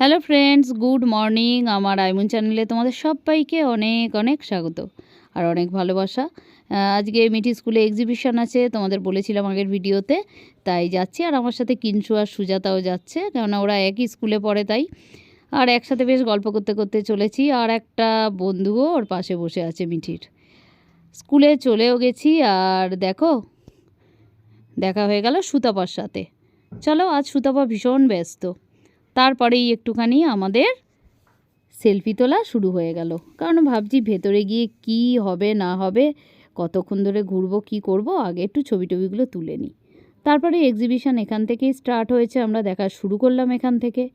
Hello friends good morning আমার আইমন চ্যানেলে তোমাদের সবাইকে অনেক অনেক স্বাগত আর অনেক ভালোবাসা। আজকে মিটি স্কুলে এক্সিবিশন আছে, তোমাদের বলেছিলাম আগের ভিডিওতে, তাই যাচ্ছি। আর আমার সাথে কিনসু আর সুজাতাও যাচ্ছে, কেননা ওরা একই স্কুলে পড়ে তাই। আর একসাথে বেশ গল্প করতে করতে চলেছি। আর একটা বন্ধুও ওর পাশে বসে আছে মিঠির। স্কুলে চলেও গেছি আর দেখো, দেখা হয়ে গেল সুতাপার সাথে। চলো, আজ সুতাপা ভীষণ ব্যস্ত। তারপরেই একটুখানি আমাদের সেলফি তোলা শুরু হয়ে গেল। কারণ ভাবছি ভেতরে গিয়ে কি হবে, না হবে, কতক্ষণ ধরে ঘুরবো, কি করব, আগে একটু ছবি টবিগুলো তুলে নিই। তারপরে এক্সিবিশন এখান থেকেই স্টার্ট হয়েছে, আমরা দেখা শুরু করলাম এখান থেকে।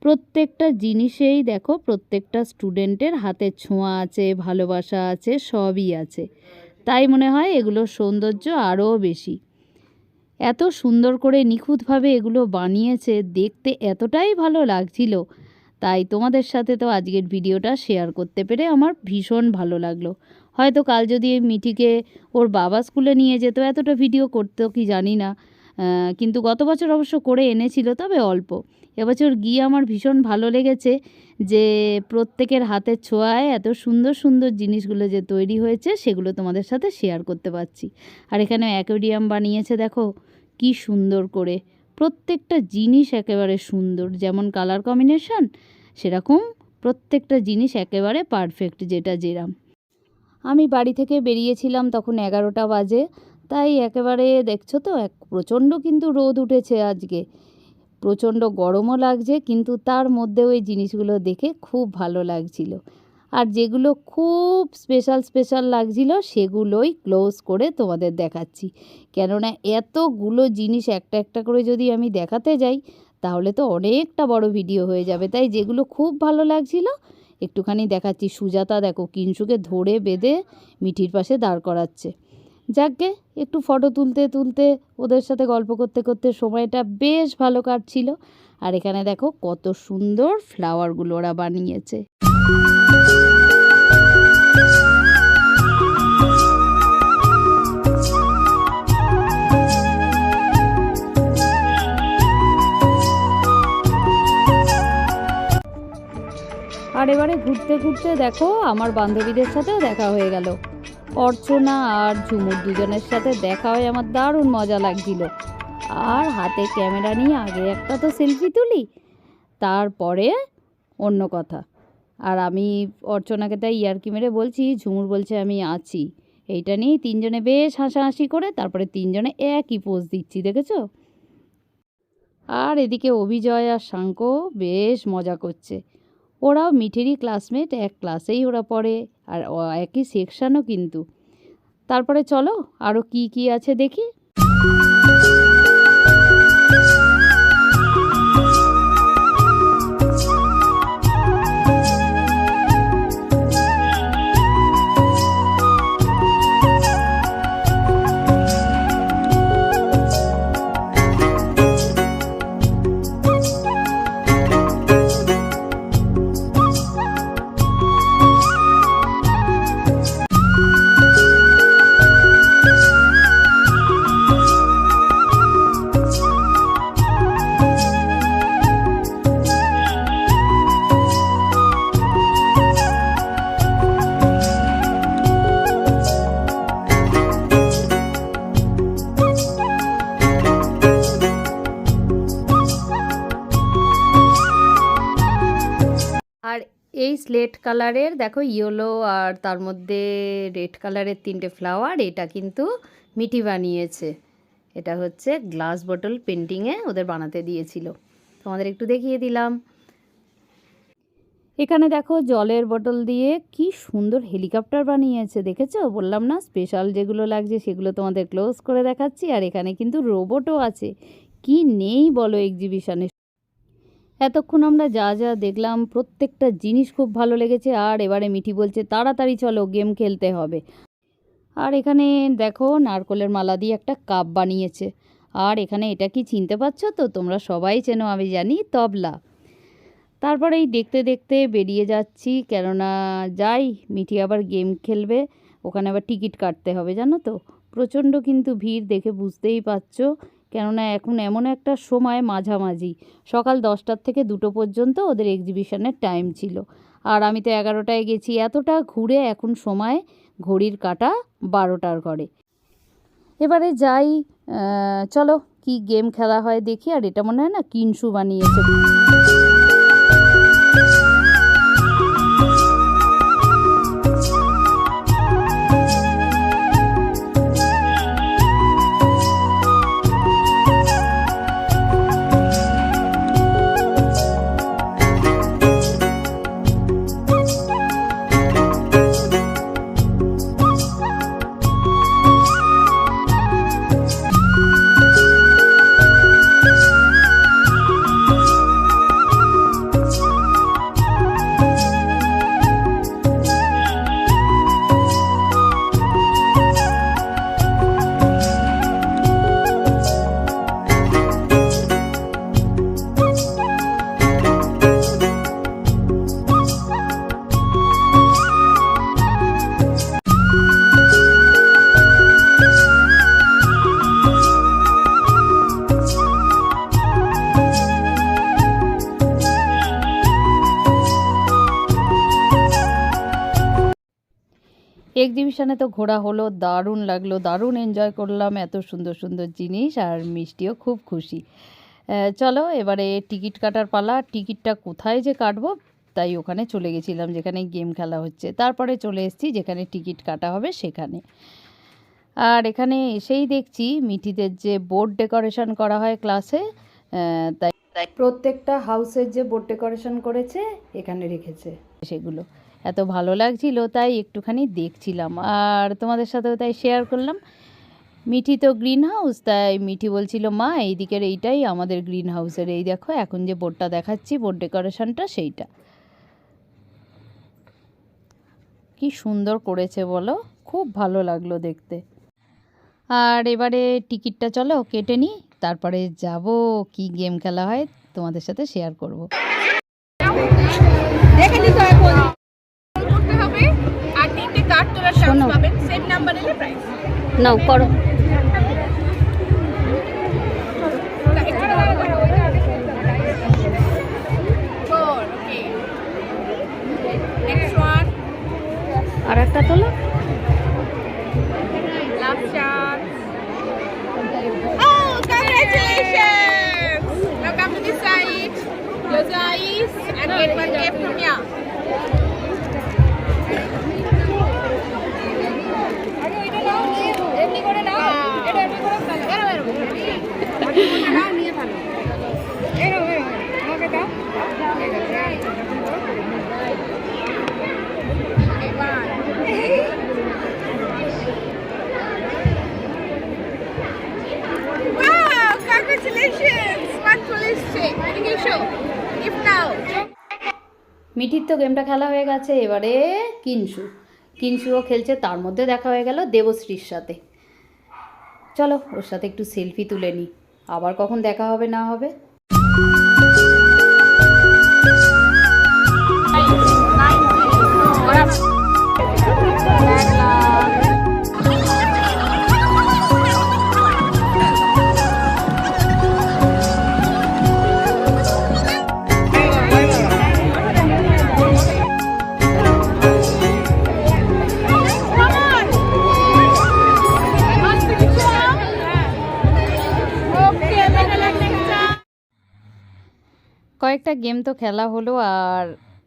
প্রত্যেকটা জিনিসেই দেখো, প্রত্যেকটা স্টুডেন্টের হাতের ছোঁয়া আছে, ভালোবাসা আছে, সবই আছে। তাই মনে হয় এগুলোর সৌন্দর্য আরও বেশি। এত সুন্দর করে নিখুঁতভাবে এগুলো বানিয়েছে, দেখতে এতটাই ভালো লাগছিল। তাই তোমাদের সাথে তো আজকের ভিডিওটা শেয়ার করতে পেরে আমার ভীষণ ভালো লাগল। হয়তো কাল যদি মিঠিকে ওর বাবা স্কুলে নিয়ে যেত, এতটা ভিডিও করতো কি জানি না। কিন্তু গত বছর অবশ্য করে এনেছিল, তবে অল্প। এবছর গিয়ে আমার ভীষণ ভালো লেগেছে যে প্রত্যেকের হাতের ছোঁয়ায় এত সুন্দর সুন্দর জিনিসগুলো যে তৈরি হয়েছে, সেগুলো তোমাদের সাথে শেয়ার করতে পারছি। আর এখানে অ্যাকোরিয়াম বানিয়েছে, দেখো কি সুন্দর করে। প্রত্যেকটা জিনিস একেবারে সুন্দর, যেমন কালার কম্বিনেশন সেরকম প্রত্যেকটা জিনিস একেবারে পারফেক্ট যেটা যেরাম। আমি বাড়ি থেকে বেরিয়েছিলাম তখন এগারোটা বাজে তাই একেবারে দেখছ তো, এক প্রচণ্ড কিন্তু রোদ উঠেছে আজকে। প্রচণ্ড গরমও লাগছে, কিন্তু তার মধ্যে ওই জিনিসগুলো দেখে খুব ভালো লাগছিল। আর যেগুলো খুব স্পেশাল স্পেশাল লাগছিল, সেগুলোই ক্লোজ করে তোমাদের দেখাচ্ছি। কেননা এতগুলো জিনিস একটা একটা করে যদি আমি দেখাতে যাই, তাহলে তো অনেকটা বড় ভিডিও হয়ে যাবে। তাই যেগুলো খুব ভালো লাগছিল, একটুখানি দেখাচ্ছি। সুজাতা দেখো, কিনসুকে ধরে বেঁধে মিঠির পাশে দাঁড় করাচ্ছে। যাকগে, একটু ফটো তুলতে তুলতে ওদের সাথে গল্প করতে করতে সময়টা বেশ ভালো কাটছিল। আর এখানে দেখো কত সুন্দর ফ্লাওয়ারগুলো ওরা বানিয়েছে। আর এবারে ঘুরতে ঘুরতে দেখো আমার বান্ধবীদের সাথেও দেখা হয়ে গেল। অর্চনা আর ঝুমুর দুজনের সাথে দেখা হয়ে আমার দারুণ মজা লাগছিল। আর হাতে ক্যামেরা নিয়ে আগে একটা তো সেলফি তুলি, তারপরে অন্য কথা। আর আমি অর্চনাকে তাই ইয়ার্কি মেরে বলছি, ঝুমুর বলছে আমি আছি। এইটা নিয়েই তিনজনে বেশ হাসাহাসি করে তারপরে তিনজনে একই পোজ দিচ্ছি, দেখেছ? আর এদিকে অভিজয় আর শাঙ্ক বেশ মজা করছে। ওরাও মিঠেরই ক্লাসমেট এক ক্লাসেই ওরা পড়ে, আর একই সেকশানও কিন্তু। তারপরে চলো আরও কি কি আছে দেখি। স্লেট কালারের, দেখো ইয়েলো আর তার মধ্যে রেড কালারের তিনটে ফ্লাওয়ার এটা কিন্তু মিঠি বানিয়েছে। এটা হচ্ছে গ্লাস বটল পেন্টিংয়ে ওদের বানাতে দিয়েছিল। তোমাদের একটু দেখিয়ে দিলাম। এখানে দেখো জলের বোতল দিয়ে কি সুন্দর হেলিকপ্টার বানিয়েছে, দেখেছ? বললাম না স্পেশাল যেগুলো লাগছে সেগুলো তোমাদের ক্লোজ করে দেখাচ্ছি। আর এখানে কিন্তু রোবটও আছে। কি নেই বলো এক্সিবিশনে এতক্ষণ আমরা যা যা দেখলাম, প্রত্যেকটা জিনিস খুব ভালো লেগেছে। আর এবারে মিঠি বলছে, তাড়াতাড়ি চলো, গেম খেলতে হবে। আর এখানে দেখো, নারকলের মালা দিয়ে একটা কাপ বানিয়েছে। আর এখানে এটা কি চিনতে পারছ তো? তোমরা সবাই চেনো, আমি জানি, তবলা। তারপরে এই দেখতে দেখতে বেরিয়ে যাচ্ছি, কেননা যাই, মিঠি আবার গেম খেলবে। ওখানে আবার টিকিট কাটতে হবে, জানো তো? প্রচণ্ড কিন্তু ভিড়, দেখে বুঝতেই পারছ। কেননা এখন এমন একটা সময় মাঝামাঝি। সকাল দশটার থেকে দুটো পর্যন্ত ওদের এক্সিবিশনের টাইম ছিল। আর আমি তো এগারোটায় গেছি, এতটা ঘুরে এখন সময় ঘড়ির কাটা বারোটার ঘরে। এবারে যাই চলো কি গেম খেলা হয় দেখি, আর এটা মনে হয় না কিনসু বানিয়েছে। এক্সিবিশনে তো ঘোরা হলো দারুণ লাগল দারুণ এনজয় করলাম এত সুন্দর সুন্দর জিনিস আর মিষ্টিও খুব খুশি। চলো এবারে টিকিট কাটার পালা টিকিটটা কোথায় যে কাটবো তাই ওখানে চলে গেছিলাম যেখানে গেম খেলা হচ্ছে। তারপরে চলে এসেছি যেখানে টিকিট কাটা হবে সেখানে। আর এখানে এসেই দেখছি মিঠিদের যে বোর্ড ডেকোরেশন করা হয় ক্লাসে তাই তাই প্রত্যেকটা হাউসের যে বোর্ড ডেকোরেশন করেছে এখানে রেখেছে। সেগুলো। এত ভালো লাগছিল, তাই একটুখানি দেখছিলাম। আর তোমাদের সাথেও তাই শেয়ার করলাম। মিঠি তো গ্রিন হাউস তাই মিঠি বলছিল, মা, এইদিকের এইটাই আমাদের গ্রিন হাউসের এই দেখো, এখন যে বোর্ডটা দেখাচ্ছি বোর্ড ডেকোরেশনটা সেইটা। কি সুন্দর করেছে বলো, খুব ভালো লাগল দেখতে। আর এবারে টিকিটটা চলো, কেটে নিই, তারপরে যাব, কি গেম খেলা হয় তোমাদের সাথে শেয়ার করব। দেখে নিতে হয় নাম্বার এলে প্রাইস নাও করো আর একটা তোলো Oh, congratulations! Now to side. Close your eyes and get one gift from here. এমনি করে নাও এটা এমনি করে ফেলো এরো এরো নাও নিয়ে ফেলো এরো এরো আমাকে দাও এবার Wow, congratulations! One police check. Eদিকে এসো. Gift নাও. মিঠির তো গেমটা খেলা হয়ে গেছে, এবারে কিনসু কিনসুও খেলছে, তার মধ্যে দেখা হয়ে গেল দেবশ্রীর সাথে। চলো, ওর সাথে একটু সেলফি তুলে নিই। আবার কখন দেখা হবে, না হবে? কয়েকটা গেম তো খেলা হলো আর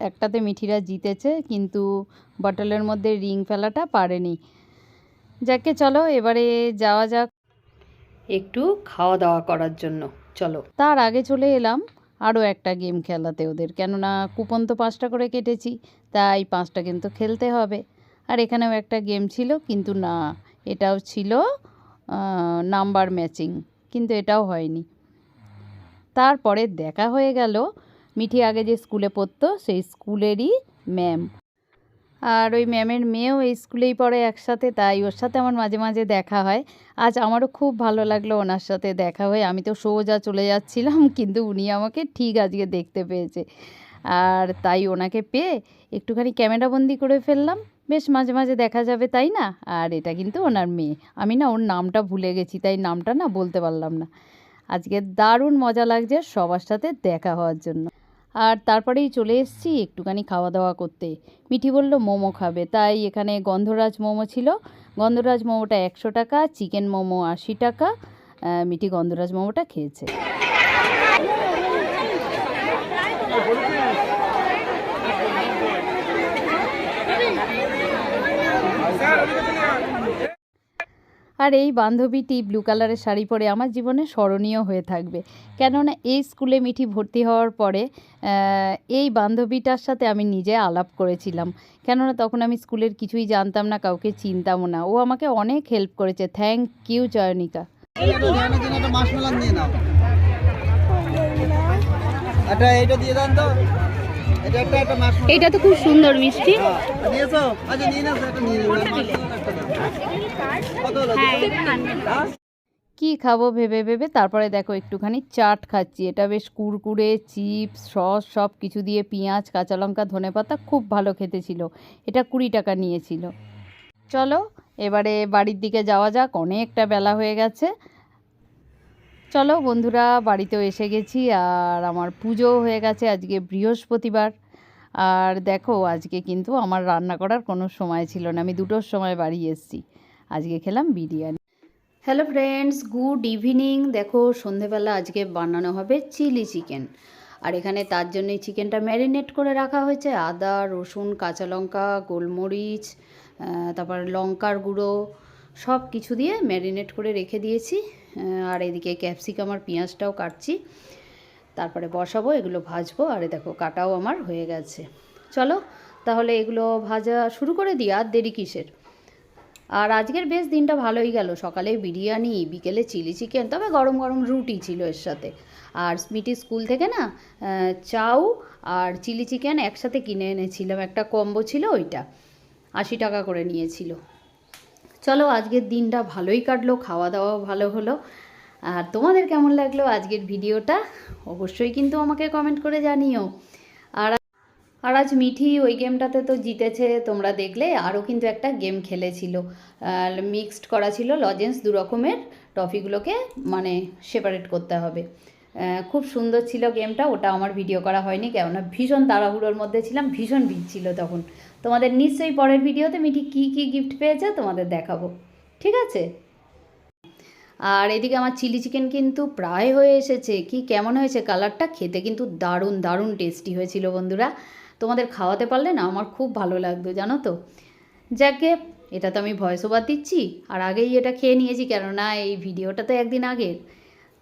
একটাতে মিঠিরা জিতেছে কিন্তু বটলের মধ্যে রিং ফেলাটা পারেনি। যাকে চলো এবারে যাওয়া যাক। একটু খাওয়া দাওয়া করার জন্য চলো। তার আগে চলে এলাম আরও একটা গেম খেলাতে ওদের কেননা কুপন তো পাঁচটা করে কেটেছি তাই পাঁচটা গেম তো খেলতে হবে। আর এখানেও একটা গেম ছিল কিন্তু না এটাও ছিল নাম্বার ম্যাচিং কিন্তু এটাও হয়নি। তারপরে দেখা হয়ে গেল মিঠি আগে যে স্কুলে পড়তো, সেই স্কুলেরই ম্যাম। আর ওই ম্যামের মেয়েও এই স্কুলেই পড়ে একসাথে, তাই ওর সাথে আমার মাঝে মাঝে দেখা হয়। আজ আমারও খুব ভালো লাগল ওনার সাথে দেখা হয়ে। আমি তো সোজা চলে যাচ্ছিলাম, কিন্তু উনি আমাকে ঠিক আজকে দেখতে পেয়েছে। আর তাই ওনাকে পেয়ে একটুখানি ক্যামেরাবন্দি করে ফেললাম। বেশ মাঝে মাঝে দেখা যাবে, তাই না? আর এটা কিন্তু ওনার মেয়ে। আমি না ওর নামটা ভুলে গেছি, তাই নামটা না বলতে পারলাম না। আজকে দারুণ মজা লাগছে সবার সাথে দেখা হওয়ার জন্য। আর তারপরেই চলে এসেছি একটুখানি খাওয়া দাওয়া করতে। মিঠি বলল, মোমো খাবে। তাই এখানে গন্ধরাজ মোমো ছিল। গন্ধরাজ মোমোটা একশো টাকা, চিকেন মোমো আশি টাকা। মিঠি গন্ধরাজ মোমোটা খেয়েছে। আর এই বান্ধবীটি ব্লু কালারের শাড়ি পরে আমার জীবনে স্মরণীয় হয়ে থাকবে। কেননা এই স্কুলে মিঠি ভর্তি হওয়ার পরে এই বান্ধবীটার সাথে আমি নিজে আলাপ করেছিলাম। কেননা তখন আমি স্কুলের কিছুই জানতাম না, কাউকে চিনতামও না। ও আমাকে অনেক হেল্প করেছে। থ্যাংক ইউ চয়নিকা এইটা দিয়ে দেন তো। এটা তো খুব সুন্দর মিষ্টি? কি খাব ভেবে ভেবে? তারপরে দেখো একটুখানি চাট খাচ্ছি। এটা বেশ কুরকুরে, চিপস, সস সব কিছু দিয়ে পেঁয়াজ, কাঁচা লঙ্কা ধনেপাতা খুব ভালো খেতে ছিল। এটা কুড়ি টাকা নিয়েছিল। চলো, এবারে বাড়ির দিকে যাওয়া যাক। অনেকটা বেলা হয়ে গেছে। চলো বন্ধুরা, বাড়িতেও এসে গেছি আর আমার পুজো হয়ে গেছে আজকে বৃহস্পতিবার। আর দেখো, আজকে কিন্তু আমার রান্না করার কোনো সময় ছিল না, আমি দুটোর সময় বাড়ি এসেছি। আজকে খেলাম biryani. Hello friends good evening দেখো, সন্ধেবেলা আজকে বানানো হবে চিলি চিকেন। আর এখানে তার জন্য চিকেনটা ম্যারিনেট করে রাখা হয়েছে। আদা, রসুন, কাঁচা লঙ্কা, গোলমরিচ তারপর লঙ্কার গুঁড়ো সব কিছু দিয়ে ম্যারিনেট করে রেখে দিয়েছি। আর এদিকে ক্যাপসিকাম আর পেঁয়াজটাও কাটছি। তারপরে বসাবো, এগুলো ভাজবো, আর দেখো কাটাও আমার হয়ে গেছে। চলো, তাহলে এগুলো ভাজা শুরু করে দিই, আর দেরি কিসের? আর আজকের বেশ দিনটা ভালোই গেল, সকালে বিরিয়ানি, বিকেলে চিলি চিকেন, তবে গরম গরম রুটি ছিল এর সাথে। আর স্মিটি স্কুল থেকে না চাউ আর চিলি চিকেন একসাথে কিনে এনেছিলাম, একটা কম্বো ছিল ওইটা। আশি টাকা করে নিয়েছিল। চলো আজকের দিনটা ভালোই কাটলো খাওয়া দাওয়াও ভালো হলো। আর তোমাদের কেমন লাগল আজকের ভিডিওটা? অবশ্যই কিন্তু আমাকে কমেন্ট করে জানিও। আর আর আজ মিঠি ওই গেমটাতে তো জিতেছে, তোমরা দেখলে আরও কিন্তু একটা গেম খেলেছিল। মিক্সড করা ছিল লজেন্স দু রকমের টফিগুলোকে মানে সেপারেট করতে হবে। খুব সুন্দর ছিল গেমটা ওটা আমার ভিডিও করা হয়নি, কেননা ভীষণ তাড়াহুড়োর মধ্যে ছিলাম, ভীষণ ভিড় ছিল তখন। তোমাদের নিশ্চয়ই পরের ভিডিওতে মিঠি কী কী গিফট পেয়েছে তোমাদের দেখাবো। ঠিক আছে? আর এদিকে আমার চিলি চিকেন কিন্তু প্রায় হয়ে এসেছে। কি কেমন হয়েছে? কালারটা খেতে কিন্তু দারুণ দারুণ টেস্টি হয়েছিল বন্ধুরা। তোমাদের খাওয়াতে পারলে না আমার খুব ভালো লাগতো, জানো তো? যাকে এটা তো আমি ভয়েস ওভার দিচ্ছি। আর আগেই এটা খেয়ে নিয়েছি, কেননা এই ভিডিওটা তো একদিন আগের।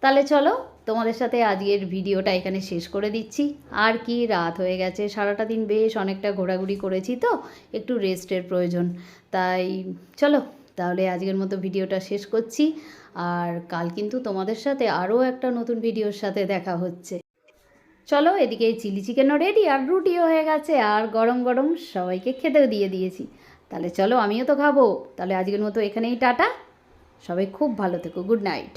তাহলে চলো তোমাদের সাথে আজকের ভিডিওটা এখানে শেষ করে দিচ্ছি। আর কি রাত হয়ে গেছে, সারাটা দিন বেশ অনেকটা ঘোরাঘুরি করেছি তো, একটু রেস্টের প্রয়োজন। তাই চলো, তাহলে আজকের মতো ভিডিওটা শেষ করছি। আর কাল কিন্তু তোমাদের সাথে আরও একটা নতুন ভিডিওর সাথে দেখা হচ্ছে। চলো, এদিকে চিলি চিকেনও রেডি আর রুটিও হয়ে গেছে। আর গরম গরম সবাইকে খেতেও দিয়ে দিয়েছি। তাহলে চলো, আমিও তো খাব। তাহলে আজকের মতো এখানেই টাটা। সবাই খুব ভালো থেকো, গুড নাইট।